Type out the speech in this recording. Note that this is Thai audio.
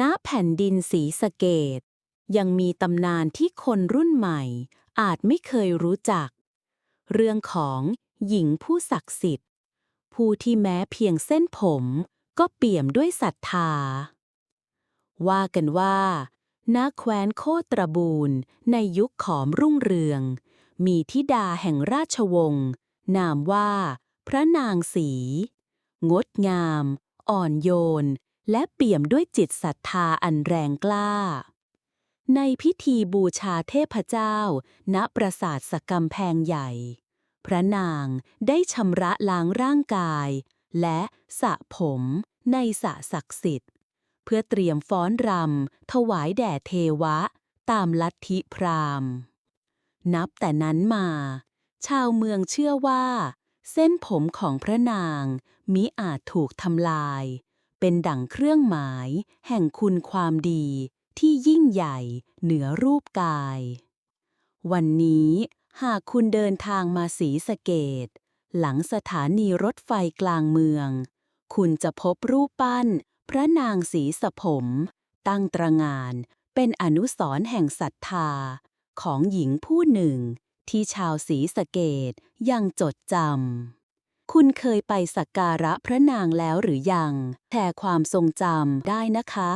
ณแผ่นดินสีสะเกต ยังมีตำนานที่คนรุ่นใหม่ อาจไม่เคยรู้จัก เรื่องของหญิงผู้ศักดิ์สิทธิ์ ผู้ที่แม้เพียงเส้นผม ก็เปี่ยมด้วยศรัทธา ว่ากันว่าณแคว้นโคตรบูรณ์ในยุคขอมรุ่งเรือง มีธิดาแห่งราชวงศ์ นามว่า พระนางสี งดงาม อ่อนโยน และเปี่ยมด้วยจิตศรัทธาอันแรงกล้า ในพิธีบูชาเทพเจ้า ณปราสาทสกกำแพงใหญ่ พระนางได้ชำระล้างร่างกาย และสระผมในสระศักดิ์สิทธิ์ เพื่อเตรียมฟ้อนรำถวายแด่เทวะ ตามลัทธิพราหมณ์ นับแต่นั้นมา ชาวเมืองเชื่อว่า เส้นผมของพระนางมิอาจถูกทำลาย เป็นดั่งเครื่องหมาย แห่งคุณความดีที่ยิ่งใหญ่เหนือรูปกาย วันนี้หากคุณเดินทางมาสีสเกต หลังสถานีรถไฟกลางเมือง คุณจะพบรูปปั้น พระนางสีสผม ตั้งตระงานเป็นอนุสรณ์แห่งศรัทธา ของหญิงผู้หนึ่งที่ชาวสีสเกตยังจดจำ คุณเคยไปสักการะพระนางแล้วหรือยัง แชร์ความทรงจำได้นะคะ